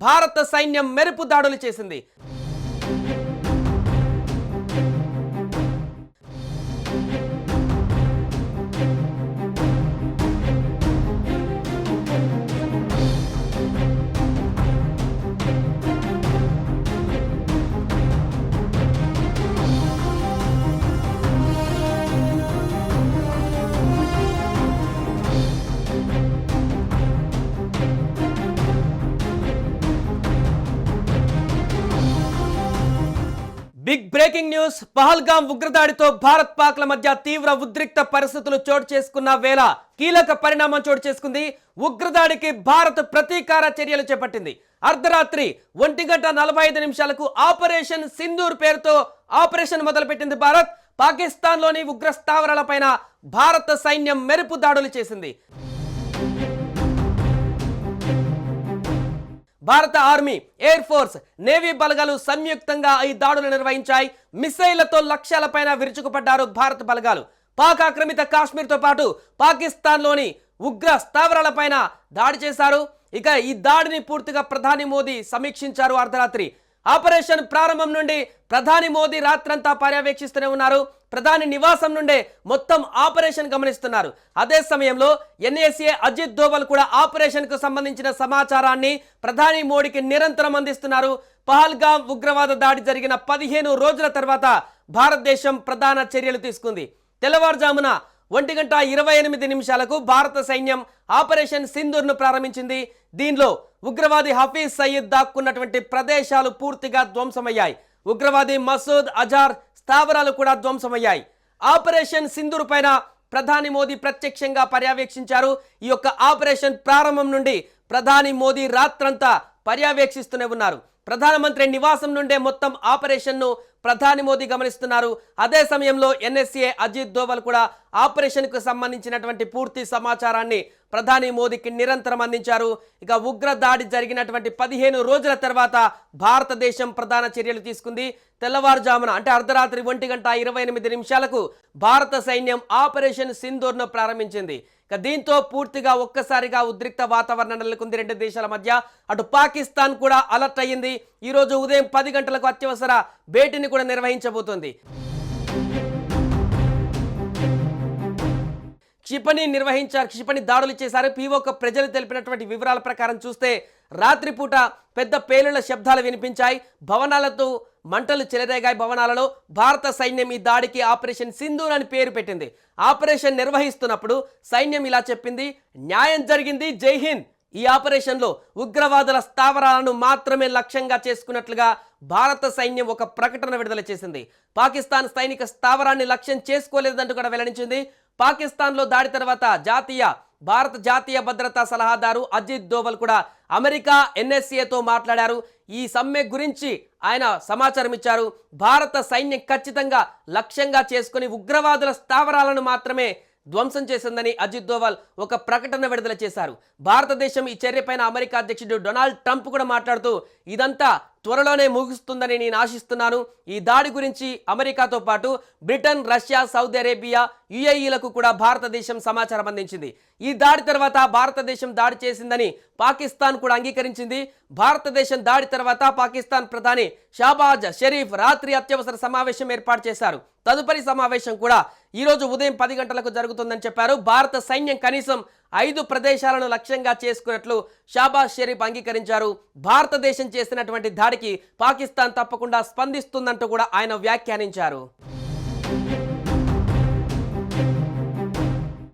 భారత సైన్యం మెరుపు దాడులు చేసింది. బిగ్ బ్రేకింగ్ న్యూస్ పహల్గాం ఉగ్రదాడితో భారత్ పాక్ల మధ్య తీవ్ర ఉద్రిక్త పరిస్థితులు చోటు చేసుకున్న వేళ కీలక పరిణామం చోటు చేసుకుంది. ఉగ్రదాడికి భారత్ ప్రతీకార చర్యలు చేపట్టింది. అర్ధరాత్రి ఒంటి గంట నలభై ఐదు నిమిషాలకు ఆపరేషన్ సింధూర్ పేరుతో ఆపరేషన్ మొదలుపెట్టింది భారత్. పాకిస్తాన్లోని ఉగ్ర స్థావరాలపైన భారత సైన్యం మెరుపు దాడులు చేసింది. భారత ఆర్మీ ఎయిర్ ఫోర్స్ నేవీ బలగాలు సంయుక్తంగా ఈ దాడులు నిర్వహించాయి. మిసైళ్ళతో లక్ష్యాలపైన విరుచుకుపడ్డారు భారత బలగాలు. పాక్ ఆక్రమిత కాశ్మీర్తో పాటు పాకిస్తాన్లోని ఉగ్ర స్థావరాలపైన దాడి చేశారు. ఇక ఈ దాడిని పూర్తిగా ప్రధాని మోదీ సమీక్షించారు అర్ధరాత్రి. ఆపరేషన్ ప్రారంభం నుండి ప్రధాని మోదీ రాత్రంతా పర్యవేక్షిస్తూనే ఉన్నారు. ప్రధాని నివాసం నుండే మొత్తం ఆపరేషన్ గమనిస్తున్నారు. అదే సమయంలో ఎన్ఏసీఏ అజిత్ దోవల్ కూడా ఆపరేషన్కు సంబంధించిన సమాచారాన్ని ప్రధాని మోడీకి నిరంతరం అందిస్తున్నారు. పహల్గాం ఉగ్రవాద దాడి జరిగిన పదిహేను రోజుల తర్వాత భారతదేశం ప్రధాన చర్యలు తీసుకుంది. తెల్లవారుజామున ఒంటి గంట ఇరవై ఎనిమిది నిమిషాలకు భారత సైన్యం ఆపరేషన్ సింధూర్ను ప్రారంభించింది. దీనిలో ఉగ్రవాది హఫీజ్ సయీద్ దాక్కున్నటువంటి ప్రదేశాలు పూర్తిగా ధ్వంసమయ్యాయి. ఉగ్రవాది మసూద్ అజార్ స్థావరాలు కూడా ధ్వంసమయ్యాయి. ఆపరేషన్ సింధూర్ పైన ప్రధాని మోదీ ప్రత్యక్షంగా పర్యవేక్షించారు. ఈ యొక్క ఆపరేషన్ ప్రారంభం నుండి ప్రధాని మోదీ రాత్రంతా పర్యవేక్షిస్తూనే ఉన్నారు. ప్రధానమంత్రి నివాసం నుండే మొత్తం ఆపరేషన్ను ప్రధాని మోదీ గమనిస్తున్నారు. అదే సమయంలో ఎన్ఎస్ఏ అజిత్ దోవల్ కూడా ఆపరేషన్కు సంబంధించినటువంటి పూర్తి సమాచారాన్ని ప్రధాని మోదీకి నిరంతరం అందించారు. ఇక ఉగ్ర దాడి జరిగినటువంటి పదిహేను రోజుల తర్వాత భారతదేశం ప్రధాన చర్యలు తీసుకుంది. తెల్లవారుజామున అంటే అర్ధరాత్రి ఒంటి గంట ఇరవై ఎనిమిది నిమిషాలకు భారత సైన్యం ఆపరేషన్ సింధూర్ను ప్రారంభించింది. ఇక దీంతో పూర్తిగా ఒక్కసారిగా ఉద్రిక్త వాతావరణం నెలకొంది రెండు దేశాల మధ్య. అటు పాకిస్తాన్ కూడా అలర్ట్ అయ్యింది. ఈరోజు ఉదయం పది గంటలకు అత్యవసర భేటీని కూడా నిర్వహించబోతోంది. క్షిపణి నిర్వహించారు. క్షిపణి దాడులు చేశారు. పీఓక ప్రజలు తెలిపినటువంటి వివరాల ప్రకారం చూస్తే రాత్రిపూట పెద్ద పేలుళ్ళ శబ్దాలు వినిపించాయి. భవనాలతో మంటలు చెలరేగాయి భవనాలలో భారత సైన్యం ఈ దాడికి ఆపరేషన్ సింధూర్ అని పేరు పెట్టింది. ఆపరేషన్ నిర్వహిస్తున్నప్పుడు సైన్యం ఇలా చెప్పింది న్యాయం జరిగింది జై హింద్! ఈ ఆపరేషన్లో ఉగ్రవాదుల స్థావరాలను మాత్రమే లక్ష్యంగా చేసుకున్నట్లుగా భారత సైన్యం ఒక ప్రకటన విడుదల చేసింది. పాకిస్తాన్ సైనిక స్థావరాన్ని లక్ష్యం చేసుకోలేదంటూ కూడా వెల్లడించింది. పాకిస్తాన్లో దాడి తర్వాత జాతీయ భారత జాతీయ భద్రతా సలహాదారు అజిత్ దోవల్ కూడా అమెరికా ఎన్ఎస్సీఏతో మాట్లాడారు. ఈ సమ్మె గురించి ఆయన సమాచారం ఇచ్చారు. భారత సైన్యం ఖచ్చితంగా లక్ష్యంగా చేసుకుని ఉగ్రవాదుల స్థావరాలను మాత్రమే ధ్వంసం చేసిందని అజిత్ దోవల్ ఒక ప్రకటన విడుదల చేశారు. భారతదేశం ఈ చర్యపైన అమెరికా అధ్యక్షుడు డొనాల్డ్ ట్రంప్ కూడా మాట్లాడుతూ ఇదంతా త్వరలోనే ముగుస్తుందని నేను ఆశిస్తున్నాను. ఈ దాడి గురించి అమెరికాతో పాటు బ్రిటన్ రష్యా సౌదీ అరేబియా యుఏఈలకు కూడా భారతదేశం సమాచారం అందించింది. ఈ దాడి తర్వాత భారతదేశం దాడి చేసిందని పాకిస్తాన్ కూడా అంగీకరించింది. భారతదేశం దాడి తర్వాత పాకిస్తాన్ ప్రధాని షాబాజ్ షరీఫ్ రాత్రి అత్యవసర సమావేశం ఏర్పాటు చేశారు. తదుపరి సమావేశం కూడా ఈ రోజు ఉదయం పది గంటలకు జరుగుతుందని చెప్పారు. భారత సైన్యం కనీసం ఐదు ప్రదేశాలను లక్ష్యంగా చేసుకున్నట్లు షాబాజ్ షరీఫ్ అంగీకరించారు. భారతదేశం చేసినటువంటి దాడికి పాకిస్తాన్ తప్పకుండా స్పందిస్తుందంటూ కూడా ఆయన వ్యాఖ్యానించారు.